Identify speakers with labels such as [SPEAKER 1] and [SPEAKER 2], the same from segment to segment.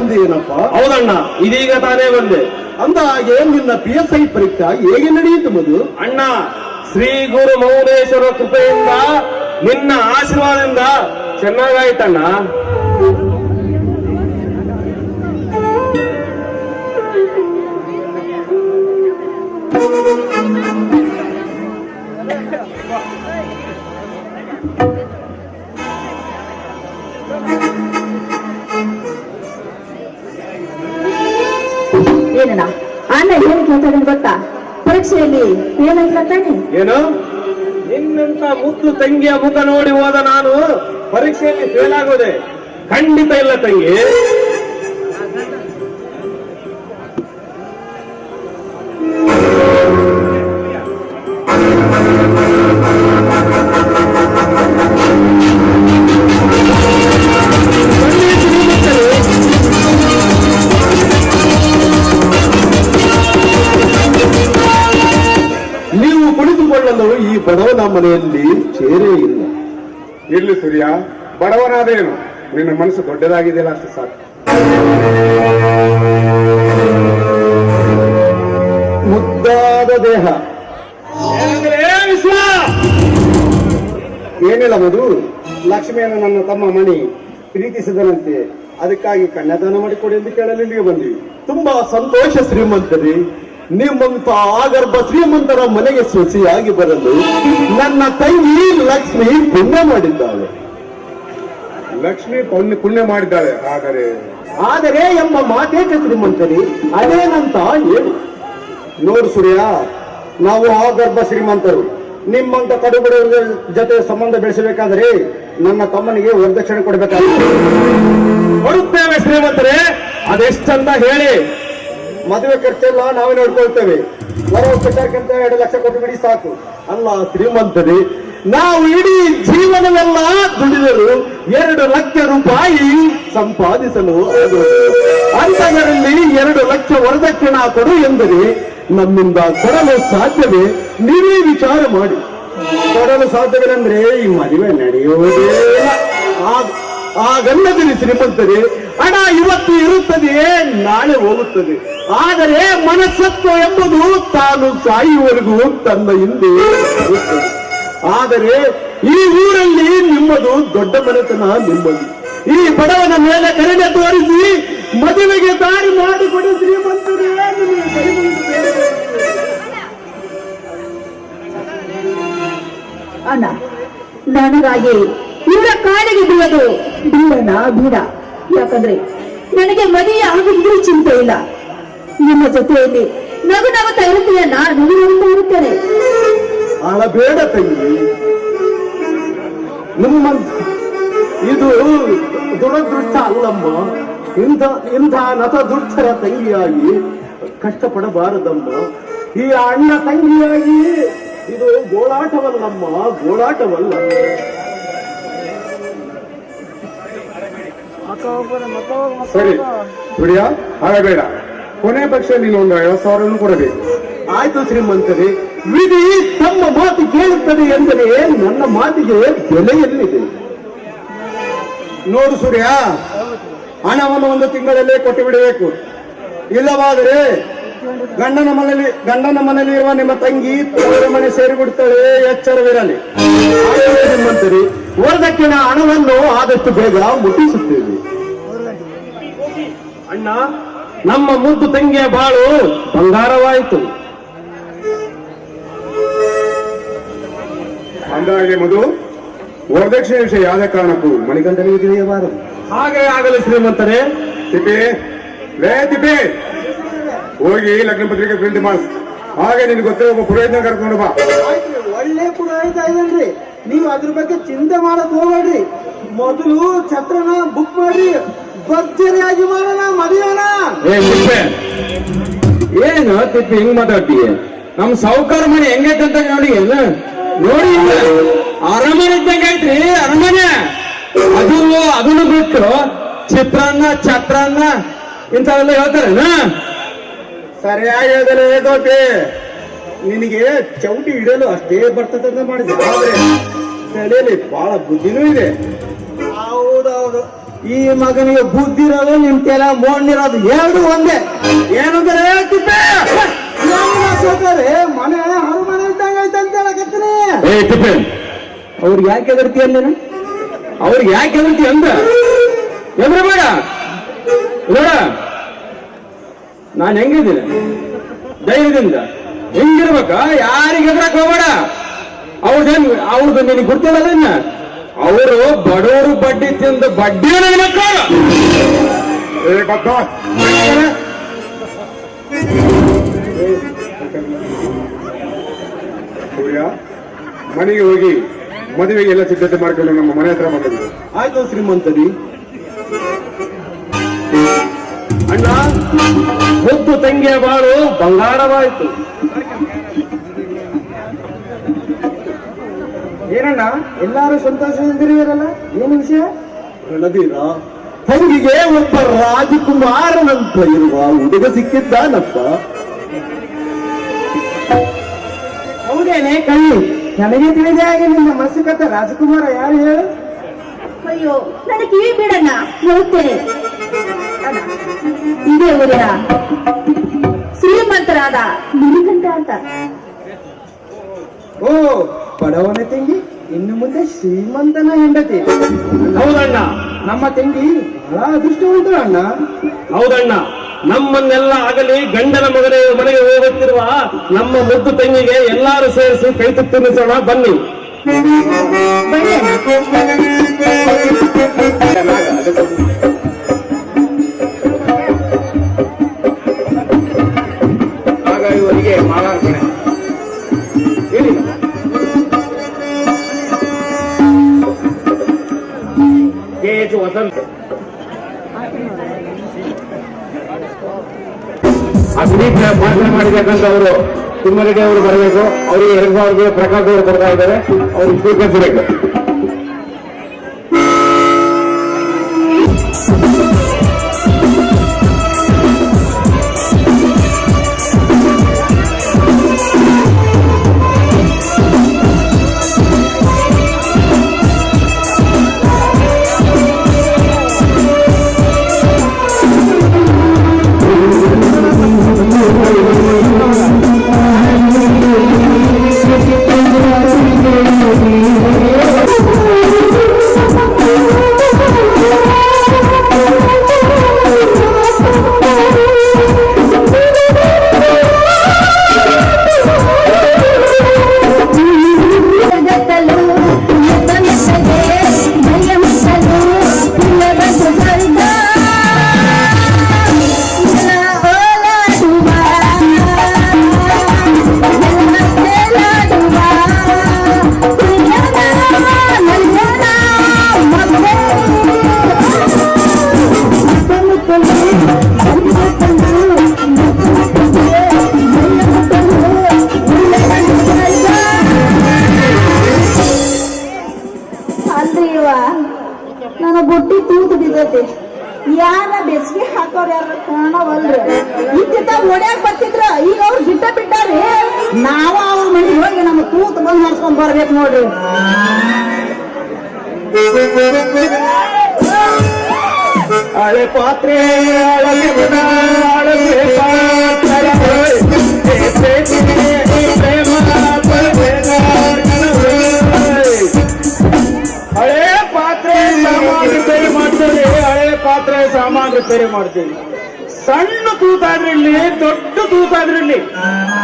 [SPEAKER 1] ಬಂದೇನಪ್ಪ
[SPEAKER 2] ಹೌದಣ್ಣ. ಇದೀಗ ತಾನೇ ಬಂದೆ.
[SPEAKER 1] ಅಂದ ಹಾಗೆ ನಿನ್ನ ಪಿ ಎಸ್ ಐ ಪರೀಕ್ಷೆ ಹೇಗೆ ನಡೆಯಿತು ಮಧು?
[SPEAKER 2] ಅಣ್ಣ ಶ್ರೀ ಗುರು ಮೌನೇಶ್ವರ ಕೃಪೆಯಿಂದ ನಿನ್ನ ಆಶೀರ್ವಾದದಿಂದ ಚೆನ್ನಾಗಾಯ್ತಣ್ಣ.
[SPEAKER 3] ಏನಣ್ಣ ಕೇಳ್ತಾನೆ ಗೊತ್ತಾ? ಪರೀಕ್ಷೆಯಲ್ಲಿ ಏನಾಯ್ತಲ್ಲ ತಾನೆ
[SPEAKER 2] ಏನು? ನಿನ್ನಂತ ಮುದ್ದು ತಂಗಿಯ ಮುಖ ನೋಡಿ ಹೋದ ನಾನು ಪರೀಕ್ಷೆಯಲ್ಲಿ ಫೇಲ್ ಆಗೋದೆ. ಖಂಡಿತ ಇಲ್ಲ ತಂಗಿ.
[SPEAKER 4] ಇರ್ಲಿ ಸೂರ್ಯ. ಬಡವನಾದೇನು? ನಿನ್ನ ಮನಸ್ಸು ದೊಡ್ಡದಾಗಿದೆಯಲ್ಲ ಅಷ್ಟು ಸಾಕು.
[SPEAKER 1] ಮುದ್ದಾದ ದೇಹ.
[SPEAKER 4] ಏನಿಲ್ಲ ಮಧು. ಲಕ್ಷ್ಮಿಯನ್ನು ನನ್ನ ತಮ್ಮ ಮಣಿ ಪ್ರೀತಿಸಿದನಂತೆ. ಅದಕ್ಕಾಗಿ ಕನ್ಯಾದಾನ ಮಾಡಿಕೊಡಿ ಎಂದು ಕೇಳಲು ಇಲ್ಲಿಗೆ ಬಂದಿವಿ.
[SPEAKER 1] ತುಂಬಾ ಸಂತೋಷ ಶ್ರೀಮಂತರೇ. ನಿಮ್ಮಂತ ಆಗರ್ಭ ಶ್ರೀಮಂತರ ಮನೆಗೆ ಸೊಸೆಯಾಗಿ ಬರಲು ನನ್ನ ತಂಗಿ ಲಕ್ಷ್ಮಿ ಪುಣ್ಯ ಮಾಡಿದ್ದಾಳೆ.
[SPEAKER 4] ಲಕ್ಷ್ಮಿ ಪುಣ್ಯ ಪುಣ್ಯ ಮಾಡಿದ್ದಾಳೆ ಆದರೆ
[SPEAKER 1] ಆದರೆ ಎಂಬ ಮಾತೇಕ ಶ್ರೀಮಂತರಿ ಅದೇನಂತ ಏನು
[SPEAKER 4] ನೋಡು ಸೂರ್ಯ ನಾವು ಆಗರ್ಭ ಶ್ರೀಮಂತರು. ನಿಮ್ಮಂತ ಕಡುಬಡವರ ಜೊತೆ ಸಂಬಂಧ ಬೆಳೆಸಬೇಕಾದರೆ ನನ್ನ ತಮ್ಮನಿಗೆ ವರದಕ್ಷಿಣೆ ಕೊಡಬೇಕಾಗುತ್ತೆ
[SPEAKER 2] ಕೊಡುತ್ತೇವೆ ಶ್ರೀಮಂತರೇ ಅದೆಷ್ಟಂತ ಹೇಳಿ.
[SPEAKER 4] ಮದುವೆ ಖರ್ಚೆಲ್ಲ ನಾವೇ ನೋಡ್ಕೊಳ್ತೇವೆ. ಬರೋ ಕಟ್ಟಕ್ಕಿಂತ ಎರಡು ಲಕ್ಷ ಕೊಟ್ಟು ಬಿಡಿ ಸಾಕು.
[SPEAKER 1] ಅಲ್ಲ, ಶ್ರೀಮಂತರಿ, ನಾವು ಇಡೀ ಜೀವನವೆಲ್ಲ ದುಡಿದರು ಎರಡು ಲಕ್ಷ ರೂಪಾಯಿ ಸಂಪಾದಿಸಲು ಅಂತವರಲ್ಲಿ ಎರಡು ಲಕ್ಷ ವರದಕ್ಷಿಣ ಕೊಡು ಎಂದರೆ ನಮ್ಮಿಂದ ಕೊಡಲು ಸಾಧ್ಯವೇ? ನೀವೇ ವಿಚಾರ ಮಾಡಿ.
[SPEAKER 4] ಕೊಡಲು ಸಾಧ್ಯವೇನೆಂದ್ರೆ ಈ ಮದುವೆ ನಡೆಯುವುದೇ
[SPEAKER 1] ಆಗಲ್ಲದಿರಿ ಶ್ರೀಮಂತರೇ, ಹಣ ಇವತ್ತು ಇರುತ್ತದೆಯೇ? ನಾಳೆ ಹೋಗುತ್ತದೆ ಆದರೆ ಮನಸ್ಸತ್ವ ಎಂಬುದು ತಾನು ಸಾಯುವವರೆಗೂ ತನ್ನ ಹಿಂದೆ. ಆದರೆ ಈ ಊರಲ್ಲಿ ನಿಮ್ಮದು ದೊಡ್ಡ ಮನೆತನ ನಿಮ್ಮದು ಈ ಬಡವನ ಮೇಲೆ ಕರೆಗೆ ತೋರಿಸಿ ಮದುವೆಗೆ ದಾರಿ ಮಾಡಿಕೊಡಿ ಶ್ರೀಮಂತರೇ.
[SPEAKER 3] ಅಣ್ಣ, ನನಗಾಗಿ ಇವರ ಕಾಲಿಗೆ ಬೀಳದು ಬೀಳನ ಬೀಡ ಯಾಕಂದ್ರೆ ನನಗೆ ಮದುವೆ ಆಗುವುದು ಚಿಂತೆ ಇಲ್ಲ. ನಿಮ್ಮ ಜೊತೆಯಲ್ಲಿ ನಗು ನಗುತ್ತಾ ಇರುತ್ತೀಯಣ್ಣ ನಾನು ನಗುತ್ತಾ ಇರುತ್ತೇನೆ.
[SPEAKER 1] ಅಳಬೇಡ ತಂಗಿ. ನಿಮ್ಮ ಇದು ದುರದೃಷ್ಟ ಅಲ್ಲಮ್ಮ. ಇಂಥ ಇಂಥ ನತ ದುಷ್ಟರ ತಂಗಿಯಾಗಿ ಕಷ್ಟಪಡಬಾರದಮ್ಮ. ಈ ಅಣ್ಣ ತಂಗಿಯಾಗಿ ಇದು ಗೋಳಾಟವಲ್ಲಮ್ಮ, ಗೋಳಾಟವಲ್ಲ.
[SPEAKER 4] ಸರಿ ಹಾಗೇ ಬೇಡ ಕೊನೆ ಪಕ್ಷ ನೀನು ಒಂದು ಐವತ್ತು ಸಾವಿರನೂ ಕೊಡಬೇಕು.
[SPEAKER 1] ಆಯ್ತು ಶ್ರೀಮಂತರಿ, ವಿಧಿ ತಮ್ಮ ಮಾತು ಕೇಳುತ್ತದೆ ಎಂದರೆ ನನ್ನ ಮಾತಿಗೆ ಬೆಲೆ ಎಲ್ಲಿದೆ
[SPEAKER 4] ನೋಡು ಸೂರ್ಯ, ಹಣವನ್ನು ಒಂದು ತಿಂಗಳಲ್ಲೇ ಕೊಟ್ಟು ಬಿಡಬೇಕು. ಇಲ್ಲವಾದರೆ ಗಂಡನ ಮನೆಯಲ್ಲಿ ಗಂಡನ ಮನೆಯಲ್ಲಿ ಇರುವ ನಿಮ್ಮ ತಂಗಿ ತವರ ಮನೆ ಸೇರಿಬಿಡ್ತಾಳೆ, ಎಚ್ಚರವಿರಲಿ.
[SPEAKER 1] ಶ್ರೀಮಂತರೇ ವರದಕ್ಷಿಣ ಹಣವನ್ನು ಆದಷ್ಟು ಬೇಗ ಮುಟ್ಟಿಸುತ್ತೇವೆ
[SPEAKER 2] ಅಣ್ಣ ನಮ್ಮ ಮುದ್ದು ತಂಗಿಯ ಬಾಳು ಬಂಗಾರವಾಯಿತು.
[SPEAKER 4] ಅಂದಾಗೆ ಮಧು ವರದಕ್ಷಿಣೆ ವಿಷಯ ಯಾವುದೇ ಕಾರಣಕ್ಕೂ ಮಣಿಗಂಡನಿಗೆ ತಿಳಿಯಬಾರದು.
[SPEAKER 2] ಹಾಗೆ ಆಗಲಿ ಶ್ರೀಮಂತರೇ.
[SPEAKER 4] ತಿಪ್ಪಿ ಲೇ ತಿಪ್ಪಿ! ಹೋಗಿ ಲಗ್ನ ಪತ್ರಿಕೆ ಪ್ರಿಂಟ್ ಮಾಡ್. ಹಾಗೆ ನಿನ್ಗೆ ಗೊತ್ತಿರೋ ಒಬ್ಬ ಪುರೋಹಿತನ ಕರ್ಕೊಂಡು ಬಾ.
[SPEAKER 5] ಒಳ್ಳೆ ಪುರೋಹಿತ ಇದನ್ರಿ ನೀವು ಅದ್ರ ಬಗ್ಗೆ ಚಿಂತೆ ಮಾಡಕ್ ಹೋಗ್ಬೇಡ್ರಿ. ಮೊದಲು ಛತ್ರನ ಬುಕ್ ಮಾಡಿ ಭರ್ಜರಿಯಾಗಿ ಮಾಡೋಣ ಮದುವೆನ
[SPEAKER 2] ಏನು ತಿಪ್ಪಿ ಹಿಂಗ್ ಮಾತಾಡ್ತೀಯ? ನಮ್ ಸಾವುಕಾರ ಮನೆ ಹೆಂಗೈತೆ ಅಂತ ನೋಡಿ ಎಲ್ಲ ನೋಡಿ ಅರಮನೆ ಇದ್ದಂಗೆ ಐತ್ರಿ ಅರಮನೆ. ಅದು ಅದನ್ನು ಬಿಟ್ಟು ಚಿತ್ರಾನ್ನ ಛತ್ರಾನ್ನ ಇಂಥವೆಲ್ಲ ಹೇಳ್ತಾರೇನ?
[SPEAKER 4] ಸರಿಯಾಗಿ ಹೇಳಿದರೆ ಗೋಪಿ. ನಿನಗೆ ಚೌಟಿ ಇಡಲು ಅಷ್ಟೇ ಬರ್ತದೆ ಅಂತ ಮಾಡಿದೆ. ಆದ್ರೆ ತಲೆಯಲ್ಲಿ ಬಹಳ ಬುದ್ಧಿನೂ ಇದೆ.
[SPEAKER 5] ಹೌದೌದು. ಈ ಮಗನಿಗೆ ಬುದ್ಧಿ ಇರೋದು ನಿಮ್ ತೆಲ ಮೋಣ್ಣಿರೋದು ಎರಡು ಒಂದೇ.
[SPEAKER 2] ಏನಂದ್ರೆ ಮನೆ
[SPEAKER 5] ನಮ್ಮ ಸೌಕರ್ಯ ಮನೆ ಇದ್ದಂಗ ಅಂತ ಹೇಳಕತ್ತೀನಿ.
[SPEAKER 2] ಏ ತಿಪ್ಪೆ.
[SPEAKER 5] ಅವ್ರಿಗೆ ಯಾಕೆ ಎದರ್ತಿ ಅಂದ್ರೆ
[SPEAKER 2] ಅವ್ರಿಗೆ ಯಾಕೆ ಹೆದರ್ತಿ ಅಂದ? ಎದ್ರ ಬೇಡ. ನೋಡ ನಾನು ಹೆಂಗಿದ್ದೀನಿ? ಧೈರ್ಯದಿಂದ. ಹೆಂಗಿರ್ಬೇಕ? ಯಾರಿಗೆ ಎದ್ರಕ್ ಹೋಗ್ಬೇಡ. ಅವ್ರದೇನ್ ಅವ್ರದ್ದು ನಿನಗೆ ಗೊತ್ತಿಲ್ಲ ಅವರು ಬಡವರು ಬಡ್ಡಿ ತಿಂದು ಬಡ್ಡಿ
[SPEAKER 4] ಸೂರ್ಯ ಮನೆಗೆ ಹೋಗಿ ಮದುವೆಗೆ ಎಲ್ಲ ಸಿದ್ಧತೆ ಮಾಡ್ಕೊಂಡು ನಮ್ಮ ಮನೆ ಹತ್ರ ಬಂದಿದ್ರು
[SPEAKER 6] ಆಯ್ತು ಶ್ರೀಮಂತರಿ. ಅಣ್ಣ ಹೊತ್ತು ತಂಗಿಯ ಬಾಳು ಬಂಗಾರವಾಯಿತು.
[SPEAKER 5] ಏನಣ್ಣ? ಎಲ್ಲಾರು ಸಂತೋಷದಿಂದಿರಲ್ಲ ಏನು ವಿಷಯ?
[SPEAKER 6] ರಣಧೀರ ತಂಗಿಗೆ ಒಬ್ಬ ರಾಜಕುಮಾರನಂತ ಇರುವ ಹುಡುಗ ಸಿಕ್ಕಿದ್ದಾನಪ್ಪ.
[SPEAKER 5] ಹೌದೇನೆ? ಕಳ್ಳಿ ನನಗೆ ತಿಳಿದೇ ಹಾಗೆ ನಿನ್ನ ಮನಸ್ಸಿಗತ್ತ ರಾಜಕುಮಾರ ಯಾರು ಹೇಳು?
[SPEAKER 3] ಅಯ್ಯೋ ನನಗೆ ಕಿವಿ ಬಿಡಣ್ಣ ಹೇಳ್ತೇನೆ ಅಣ್ಣ, ಇದೇ ಊರಿನ ಶ್ರೀಮಂತರಾದ ಮುನಿಕಂಠ ಅಂತ.
[SPEAKER 5] ಓ ಬಡವನ ತಂಗಿ ಇನ್ನು ಮುಂದೆ ಶ್ರೀಮಂತನ ಹೆಂಡತಿ.
[SPEAKER 6] ಹೌದಣ್ಣ.
[SPEAKER 5] ನಮ್ಮ ತಂಗಿ ಬಹಳ ಅದೃಷ್ಟವಂತಳು ಅಣ್ಣ.
[SPEAKER 6] ಹೌದಣ್ಣ. ನಮ್ಮನ್ನೆಲ್ಲ ಆಗಲಿ ಗಂಡನ ಮಗನ ಮನೆಗೆ ಹೋಗುತ್ತಿರುವ ನಮ್ಮ ಮುದ್ದು ತಂಗಿಗೆ ಎಲ್ಲಾರು ಸೇರಿಸಿ ಕೈತು ತಿನ್ನಿಸೋಣ ಬನ್ನಿ.
[SPEAKER 3] ಬನ್ನಿ
[SPEAKER 2] ವಸಂತ ಭಾಷಣ ಮಾಡಿರ್ತಕ್ಕಂಥ ಅವರು ತಿಮ್ಮರೆಡ್ಡಿ ಅವರು ಬರಬೇಕು. ಅವರಿಗೆ ಎರಡು ಸಾವಿರ ಪ್ರಕಾಶ್ ಅವರು ಬರ್ತಾ ಇದ್ದಾರೆ. ಅವರು ಸ್ವೀಕರಿಸಬೇಕು
[SPEAKER 3] ತೂತು ಬಿದ್ದೈತಿ ಯಾರ ಬೆಸ್ಗೆ ಹಾಕೋರ್ ಯಾರ ಕಾಣವಲ್ರಿ? ಇತ್ತಿತ್ತ ಓಡ್ಯಾಕ್ ಬರ್ತಿದ್ರ ಈಗ ಅವ್ರು ಬಿಟ್ಟ ಬಿಟ್ಟಾರಿ. ನಾವ ಅವ್ರ ಮನೆಗೆ ಹೋಗಿ ನಮ್ಮ ಕೂತ್ ಬಂದ್ ಮಾಡ್ಸ್ಕೊಂಡ್ ಬರ್ಬೇಕು ನೋಡ್ರಿ.
[SPEAKER 6] ಹಳೆ ಪಾತ್ರೆ ಹಳೆ ಪಾತ್ರ, ರಿಪೇರಿ ಮಾಡ್ತೀವಿ. ಸಣ್ಣ ತೂತಾದ್ರಿರ್ಲಿ ದೊಡ್ಡ ತೂತಾದ್ರಿರ್ಲಿ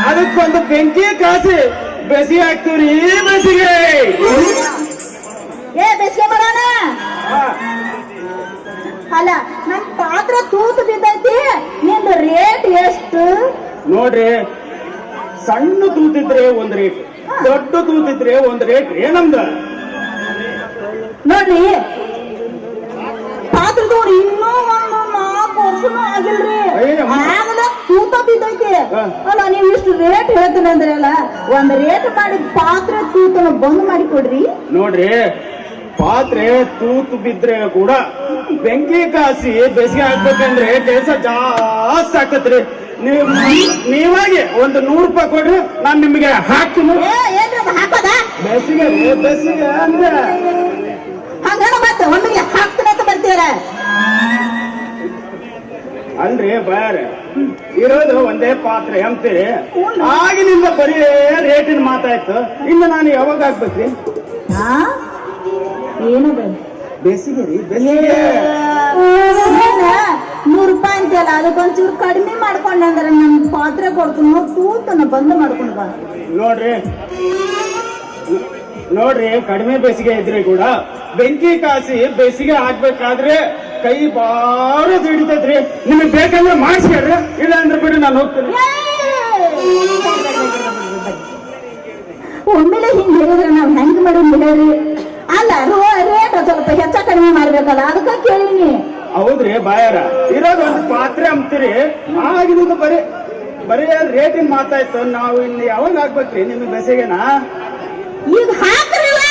[SPEAKER 6] ಅದಕ್ಕೊಂದು ಬೆಂಕಿ ಕಾಸಿ ಬೆಸಿ ಹಾಕ್ತೀವ್ರಿ ಬೆಸಿಗೆ
[SPEAKER 3] ಏ ಬೆಸಿಗೆ ಬರೋಣ? ಅಲ್ಲ ನಮ್ ಪಾತ್ರ ತೂತು ಬಿದ್ದೈತಿ ನಿಂದು ರೇಟ್ ಎಷ್ಟು?
[SPEAKER 6] ನೋಡ್ರಿ ಸಣ್ಣ ತೂತಿದ್ರೆ ಒಂದ್ ರೇಟ್ ದೊಡ್ಡ ತೂತಿದ್ರೆ ಒಂದ್ ರೇಟ್ ಏನಂದ
[SPEAKER 3] ನೋಡ್ರಿ ಪಾತ್ರ ತೋರಿ ಇನ್ನೂ ಒಂದು ವರ್ಷನೂ ಆಗಿಲ್ರಿ. ಆಗದ ತೂತ ಬಿದ್ದೈತಿ. ಅಲ್ಲ ನೀವು ಇಷ್ಟು ರೇಟ್ ಹೇಳ್ತೀನಿ ಅಂದ್ರಲ್ಲ ಒಂದ್ ರೇಟ್ ಮಾಡಿ ಪಾತ್ರೆ ತೂತನ ಬಂದ್ ಮಾಡಿ ಕೊಡ್ರಿ.
[SPEAKER 6] ನೋಡ್ರಿ ಪಾತ್ರೆ ತೂತು ಬಿದ್ರೆ ಕೂಡ ಬೆಂಕಿ ಕಾಸಿ ಬೇಸಿಗೆ ಹಾಕ್ಬೇಕಂದ್ರೆ ಕೆಲಸ ಜಾಸ್ತಿ ಆಕತ್ರಿ ನೀವ್ ನೀವಾಗೆ ಒಂದು ನೂರು ರೂಪಾಯಿ ಕೊಡ್ರಿ ನಾನ್ ನಿಮ್ಗೆ ಹಾಕ್ತೀನಿ.
[SPEAKER 3] ಬೆಸಿಗೆ ಹಾಕೋದ?
[SPEAKER 6] ಬೇಸಿಗೆ ಬೇಸಿಗೆ ಅಂದ್ರೆ
[SPEAKER 3] ಹಂಗ ಮತ್ತೆ ಒಮ್ಮೆಗೆ ಹಾಕ್ತೀನಿ.
[SPEAKER 6] ಅಲ್ರಿ ಬಾರ. ಇರೋದು ಒಂದೇ ಪಾತ್ರೆ ಅಂತೀರಿ ಆಗಿನಿಂದ ಬರೀ ರೇಟಿನ ಮಾತಾಯ್ತು. ಇನ್ನು ನಾನು ಯಾವಾಗ ಆಗ್ಬೇಕ್ರಿ?
[SPEAKER 3] ಏನದ
[SPEAKER 6] ಬೇಸಿಗೆ ರೀ ಬೇಸಿಗೆ.
[SPEAKER 3] ನೂರು ರೂಪಾಯಿ ಅಂತೆಲ್ಲ ಅದಕ್ಕೊಂಚೂರು ಕಡಿಮೆ ಮಾಡ್ಕೊಂಡ್ರೆ ಅಂದ್ರೆ ನನ್ ಪಾತ್ರೆ ಕೊಡ್ತೀನಿ ತೂತನ ಬಂದ್ ಮಾಡ್ಕೊಂಡು ಬಾ.
[SPEAKER 6] ನೋಡ್ರಿ. ನೋಡ್ರಿ ಕಡಿಮೆ ಬೇಸಿಗೆ ಇದ್ರೆ ಕೂಡ. ಬೆಂಕಿ ಕಾಸಿ ಬೇಸಿಗೆ ಆಗ್ಬೇಕಾದ್ರೆ ಕೈ ಬಾರದು ನಿಮಗೆ ಬೇಕಂದ್ರೆ ಮಾಡಿಸ್ಕೊಡ್ರಿ ಇಲ್ಲ ಅಂದ್ರೆ ಬಿಡಿ ನಾನು ಹೋಗ್ತೀನಿ.
[SPEAKER 3] ಒಮ್ಮೆಲೆ ಹಿಂಗ್ ಹೇಳಿದ್ರೆ ನಾವು ಹೆಂಗ್ ಮಾಡಿ ಹೇಳ್ರಿ ಅಲ್ಲ ರೇಟ್ ಸ್ವಲ್ಪ ಹೆಚ್ಚ ಕಡಿಮೆ ಮಾಡ್ಬೇಕಲ್ಲ ಅದಕ್ಕ ಕೇಳಿನಿ
[SPEAKER 6] ಹೌದ್ರಿ ಬಾಯಾರ. ಇರೋದು ಒಂದು ಪಾತ್ರೆ ಅಂತೀರಿ ಆಗಿದ್ದು ಬರೀ ಬರೀ ರೇಟಿನ ಮಾತಾಯ್ತು. ನಾವು ಇಲ್ಲಿ ಯಾವಾಗ ಹಾಕ್ಬೇಕ್ರಿ ನಿಮ್ಗೆ ಬೆಸೆಗೆನಾ?
[SPEAKER 3] ಈಗ ಹಾಕ್ರಲ್ಲ.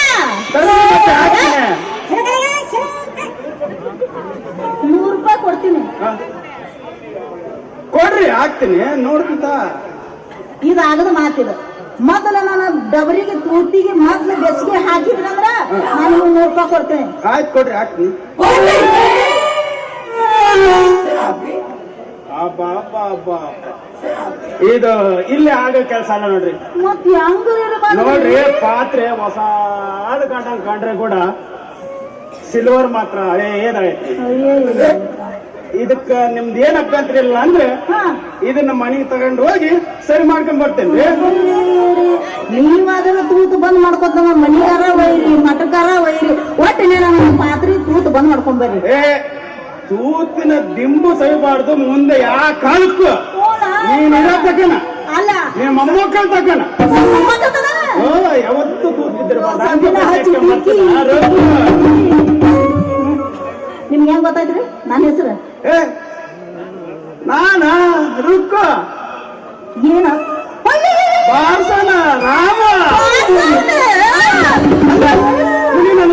[SPEAKER 3] ಕೊಡ್ತೀನಿ.
[SPEAKER 6] ಕೊಡ್ರಿ ಹಾಕ್ತೀನಿ ನೋಡ್ತಿದ್ದ
[SPEAKER 3] ಇದಾಗದ ಮಾತಿದ ಮೊದಲ ನಾನು ಡಬರಿಗೆ ಕೂತಿಗೆ ಮೊದಲ ಬೆಸಿಗೆ ಹಾಕಿದ್ರಂದ್ರ ನಾನು ನೂರು ರೂಪಾಯಿ ಕೊಡ್ತೇನೆ.
[SPEAKER 6] ಆಯ್ತು ಕೊಡ್ರಿ ಹಾಕ್ತೀನಿ. ಇದು ಇಲ್ಲಿ ಆಗೋ ಕೆಲಸ ಅಲ್ಲ ನೋಡ್ರಿ. ನೋಡ್ರಿ ಪಾತ್ರೆ ಹೊಸ ಕಂಡಂಗ್ ಕಂಡ್ರೆ ಕೂಡ ಸಿಲ್ವರ್ ಮಾತ್ರ. ಹಳೇದಾಗೈತಿ ಇದಕ್ಕ ನಿಮ್ದು ಏನ್ ಅಭ್ಯಂತರ ಇಲ್ಲ ಅಂದ್ರೆ ಇದನ್ನ ಮನೆಗೆ ತಗೊಂಡು ಹೋಗಿ ಸರಿ ಮಾಡ್ಕೊಂಡ್ ಬರ್ತೇನ್ರಿ
[SPEAKER 3] ನೀವಾದ್ರೂ ತೂತು ಬಂದ್ ಮಾಡ್ಕೊತ ಮನಿಗಾರ ಒಯ್ರಿ ಮಟಕಾರ ಒಯ್ರಿ. ಒಟ್ಟಿನ ಪಾತ್ರಿ ಪಾತ್ರೆ ತೂತು ಬಂದ್ ಮಾಡ್ಕೊಂಡ್ಬರ್ರಿ
[SPEAKER 6] ಏ ತೂತಿನ ದಿಂಬು ಸವಿಬಾರ್ದು ಮುಂದೆ ಯಾ ಕಾಲಕ್ಕೂ. ನೀನ್ ತಕನ
[SPEAKER 3] ಅಲ್ಲ.
[SPEAKER 6] ನೀನ್ ಮೊಮ್ಮಕ್ಕಳ ತಕನ ಯಾವತ್ತು ತೂತ್
[SPEAKER 3] ನಿಮ್ಗೆ ಹೆಂಗ್ ಗೊತ್ತಾಯ್ತ್ರಿ? ನನ್ನ ಹೆಸರು?
[SPEAKER 6] ಏ ನಾನ? ರುಕ್ಕ?
[SPEAKER 3] ಏನ?
[SPEAKER 6] ಬಾರ್ಸನ? ರಾಮ?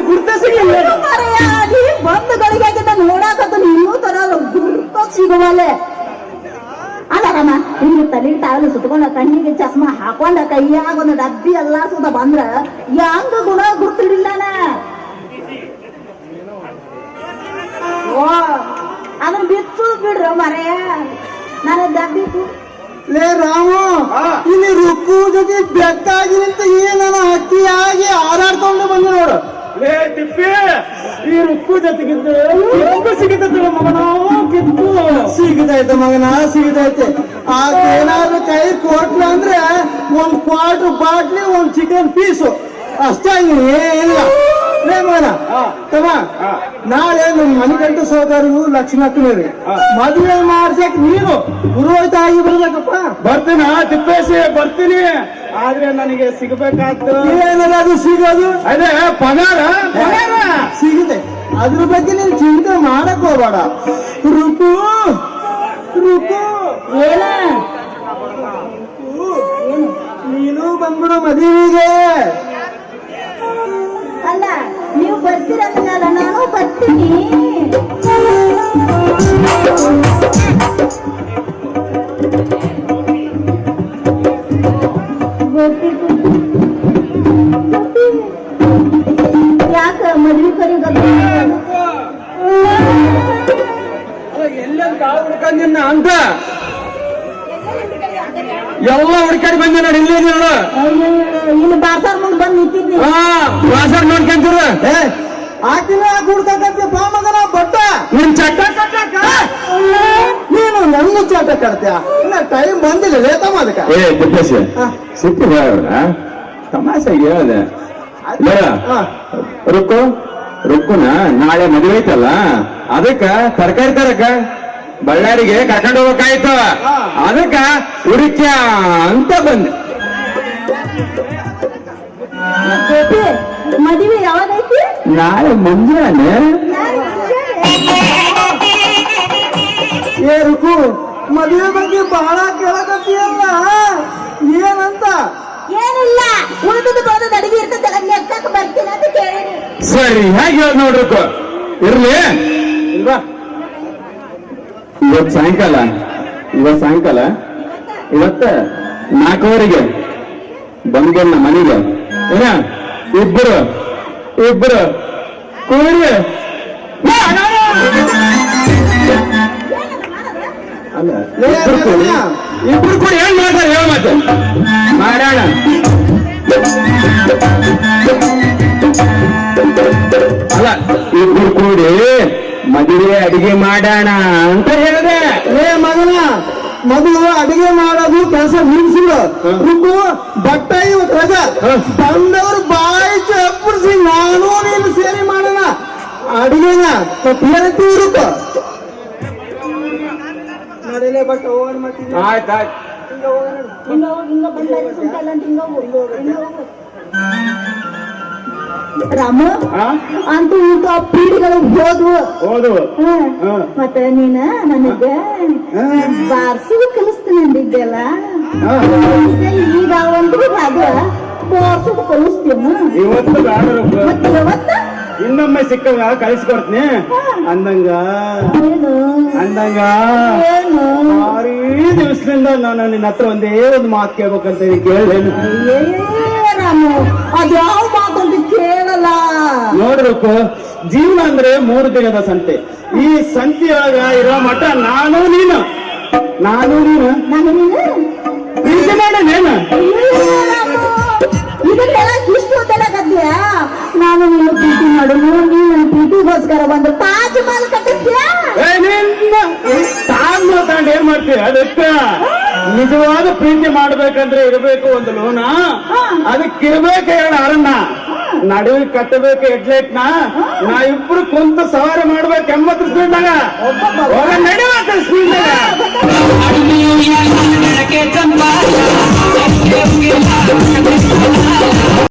[SPEAKER 6] ಗುರ್ತ ಸಿಗಲಿಲ್ಲ
[SPEAKER 3] ಬಂದು ಗಳಿಗಾಗಿದ್ದ ನೋಡಾಕತ್ತ ನೀನು ತರ ಗುರ್ತ ಅಲ್ಲ ರಾಮ ಹಿಂಗೆ ತಲೆಗೆ ತಾವಲು ಸುತ್ಕೊಂಡ ಕಣ್ಣಿಗೆ ಚಸ್ಮಾ ಹಾಕೊಂಡ ಕೈಯಾಗ ಒಂದು ಡಬ್ಬಿ ಎಲ್ಲಾ ಸುತ್ತ ಬಂದ್ರ ಯಾಂಗ ಗುಣ ಗುರ್ತಿಡಿಲ್ಲನ ಓ ಅದನ್ನ ಬಿತ್ತು ಬಿಡ್ರ ಮರೆಯ. ನನ್ನ ದಬ್ಬಿತು
[SPEAKER 5] ಲೇ ರಾಮು ಇಲ್ಲಿ ರುಕ್ಕು ಜೊತೆ ಬೆಕ್ಕಾಗಿ ಏನನ ಏನನ ಆಗಿ ಹಾರಾಡ್ಕೊಂಡು ಬಂದು ನೋಡು.
[SPEAKER 6] ಲೇ ಈ ರುಕ್ಕು ಜೊತೆಗಿದ್ದು ಕಿತ್ತು ಸಿಗುತ್ತದೆ ಮಗನೋ? ಕಿತ್ತು
[SPEAKER 5] ಸಿಗತೈತೆ ಮಗನ ಸಿಗತೈತೆ. ಏನಾದ್ರು ಕೈ ಕೊಟ್ಲ ಅಂದ್ರೆ ಒಂದ್ ಕ್ವಾರ್ಟರ್ ಬಾಟ್ಲಿ ಒಂದ್ ಚಿಕನ್ ಪೀಸು ಅಷ್ಟೇ ಏನಿಲ್ಲ. ತಮ್ಮ
[SPEAKER 6] ಹಾ.
[SPEAKER 5] ನಾಳೆ ನಮ್ ಮನೆ ಗಂಟು ಸೋದರರು
[SPEAKER 6] ಹಾ.
[SPEAKER 5] ಮದುವೆ ಮಾಡ್ಸಕ್ ನೀನು ಪುರೋಹಿತ ಆಗಿ ಬರ್ಬೇಕಪ್ಪ.
[SPEAKER 6] ಬರ್ತೀನ ತಿಪ್ಪೇಸಿ ಬರ್ತೀನಿ. ಆದ್ರೆ ನನಗೆ ಸಿಗಬೇಕಾದ್ದು
[SPEAKER 5] ಏನಲ್ಲ ಅದು ಸಿಗೋದು?
[SPEAKER 6] ಅದೇ ಪಗಾರ? ಪಗಾರ
[SPEAKER 5] ಸಿಗುತ್ತೆ. ಅದ್ರ ಬಗ್ಗೆ ನೀನ್ ಚಿಂತೆ ಮಾಡಕ್ ಹೋಗ್ಬೇಡ. ರುಕು ರುಕು
[SPEAKER 3] ಏನ?
[SPEAKER 5] ನೀನು ಬಂದ್ಬಿಡು ಮದುವೆಗೆ.
[SPEAKER 3] ಯಾಕ ಮದ್ವೆ ಕರಿ
[SPEAKER 2] ಎಲ್ಲ ಅಂತ? ಎಲ್ಲ ಹುಡ್ಕಾಡಿ ಬಂದೆ ನೋಡಿ ಇಲ್ಲಿ ನೋಡು
[SPEAKER 3] ಇಲ್ಲಿ ಬಾರ್ಸಾರ್ ಮುಂದೆ ಬಂದು ನಿಂತಿದ್ನಿ
[SPEAKER 2] ಹಾ ನೋಡ್ಕೊಂತೀರ.
[SPEAKER 5] ಏ ಆಕಿನ ಕುಡ್ತಕ್ಕಂತೆ ಬಾಮಗನ ಬಟ್ಟ.
[SPEAKER 2] ನಿನ್ ಚಟ್ಟ ಕಟ್ಟಕ್ಕ
[SPEAKER 5] ನೀನು ನನ್ನ ಚಾಟ ಕಡ್ತೀಯ ಇನ್ನ ಟೈಮ್ ಬಂದಿಲ್ಲ ಲೇತಮ್ಮ ಅದಕ್ಕ
[SPEAKER 2] ಏ ತಿಪ್ಪೇಸಿ
[SPEAKER 5] ಹಾ.
[SPEAKER 2] ಸಿಕ್ಕು ತಮಾಷೆಗೆ ಹೇಳಿದೆ. ರುಕ್ಕು ರುಕ್ಕುನ ನಾಳೆ ಮದುವೆ ಐತಲ್ಲ ಅದಕ್ಕ ತರಕಾರಿ ತರಕ ಬಳ್ಳಾರಿಗೆ ಕರ್ಕೊಂಡು ಹೋಗ್ಬೇಕಾಯ್ತು.
[SPEAKER 5] ಹಾ.
[SPEAKER 2] ಅದಕ್ಕ ಹುಡುಕ್ಯ ಅಂತ ಬಂದೆ.
[SPEAKER 3] ಮದುವೆ ಯಾವಾಗೈತಿ?
[SPEAKER 2] ನಾಳೆ ಮುಂಜಾನೆ
[SPEAKER 5] ಏ ರುಕು ಮದುವೆ ಬಗ್ಗೆ ಬಹಳ ಕೇಳಕತ್ತೀಯಲ್ಲ? ಏನಂತ?
[SPEAKER 3] ಏನಿಲ್ಲ ಉಳಿದದ್ದು ಬರೋದು ಅಡಿಗೆ ಇರ್ತದೆ ಲೆಕ್ಕಕ್ಕೆ ಬರ್ತೀನಿ ಅಂತ ಕೇಳಿನಿ
[SPEAKER 2] ಸರಿ ಹೇಗೆ ಹೇಳಿ ನೋಡ್ಬೇಕು ಇರ್ಲಿ.
[SPEAKER 5] ಇಲ್ವಾ?
[SPEAKER 2] ಇವತ್ ಸಾಯಂಕಾಲ ಇವತ್ ಸಾಯಂಕಾಲ ಇವತ್ತ? ನಾಲ್ಕುವರೆಗೆ ಬಂದ್ಬಂದ ಮನೆಗೆ.
[SPEAKER 6] ಇಬ್ರು ಇಬ್ರು
[SPEAKER 5] ಕೂರಿ
[SPEAKER 2] ಇಬ್ರು ಕೂಡ ಏನ್ ಮಾಡ್ತಾರೆ ಹೇಳ ಮತ್ತೆ ಮಾಡೋಣ ಅಲ್ಲ ಇಬ್ರು ಕೂಡಿ ಮದುವೆ ಅಡಿಗೆ ಮಾಡೋಣ ಅಂತ ಹೇಳಿದೆ
[SPEAKER 5] ಏ ಮಗನ ಮದುವೆ ಅಡಿಗೆ ಮಾಡೋದು ಕೆಲಸ ನಿಲ್ಸಿಲ್ಲ ರುಕು ಬಟ್ಟೆ ಇವತ್ತು ರಜಾ. ಬಂದವರು ಬಾಯಿ ಚಪ್ಪರಿಸಿ ನಾನು ನೀನು ಸೇರಿ ಮಾಡೋಣ. ಅಡಿಗೆನ ಏನಂತ ರುಕು. ನಡಿಲೇ ಬಟ್ ಹೋಗೋಣ. ಹಿಂಗ
[SPEAKER 2] ಆಯ್ತಾಯ್ತು
[SPEAKER 3] ರಾಮ? ಅಂತೂ ಊಟ ಪೀಳಿಗಳು ಹೋದ್ವು.
[SPEAKER 6] ಹೌದು
[SPEAKER 3] ಹ್ಮ್.
[SPEAKER 6] ಹಾ.
[SPEAKER 3] ಮತ್ತೆ ನೀನ ನನಗೆ ಬಾರ್ಸುದು ಕಲಿಸ್ತೀನಿ ಅಂದಿದ್ದೆಲ್ಲ. ಈಗ ಒಂದು ಅದು. ಬಾರ್ಸುದು ಕಲಿಸ್ತೀನಿ?
[SPEAKER 6] ಇವತ್ತು.
[SPEAKER 3] ಮತ್ತೆ
[SPEAKER 6] ಇನ್ನೊಮ್ಮೆ ಸಿಕ್ಕವ ಕಳಿಸ್ಕೊಡ್ತೀನಿ ಅಂದಂಗ. ಅಂದಂಗ. ಭಾರಿ ದಿವಸದಿಂದ ನಾನು ನಿನ್ನ ಹತ್ರ ಒಂದೇ ಒಂದು ಮಾತು ಕೇಳ್ಬೇಕಂತ ಕೇಳೇನು
[SPEAKER 3] ಅದ್ಯಾವ ಮಾತು ಅದ್ಯಾವ ಕೇಳಲ್ಲ
[SPEAKER 6] ನೋಡ್ಬೇಕು. ಜೀವನ ಅಂದ್ರೆ ಮೂರು ದಿನದ ಸಂತೆ. ಈ ಸಂತೆಯೊಳಗ ಇರೋ ಮಠ ನಾನು ನೀನು. ನಾನು ನೀನು.
[SPEAKER 3] ನಾನು ನೀನು? ನಾನು. ನೀನು ಪ್ರೀತಿ ಮಾಡು ನೀನು ನೀನು ಪ್ರೀತಿಗೋಸ್ಕರ ಬಂದು ತಾಜ್ ಮಹಲ್ ಕಟ್ಟಿಸ್ತೀಯಾ?
[SPEAKER 6] ಏ, ನಿನ್ನ ತಗೊಂಡು ಏನ್ ಮಾಡ್ತೀಯ? ಅದಕ್ಕ ನಿಜವಾದ ಪ್ರೀತಿ ಮಾಡ್ಬೇಕಂದ್ರೆ ಇರಬೇಕು ಒಂದು ಲೋನ. ಅದಕ್ಕಿರ್ಬೇಕು ಎರಡು ಅರಣ್ಣ ನಡುವೆ ಕಟ್ಟಬೇಕು ಹೆಡ್ಲೈಟ್ನ ನಾ ಇಬ್ರು ಕುಂತ ಸವಾರಿ ಮಾಡ್ಬೇಕು ಎಂಬತ್ತು ಸ್ಪೀಡ್ನಾಗ ಸ್ಪೀಡ್ನಾಗ
[SPEAKER 7] ಚಂಪಾಯ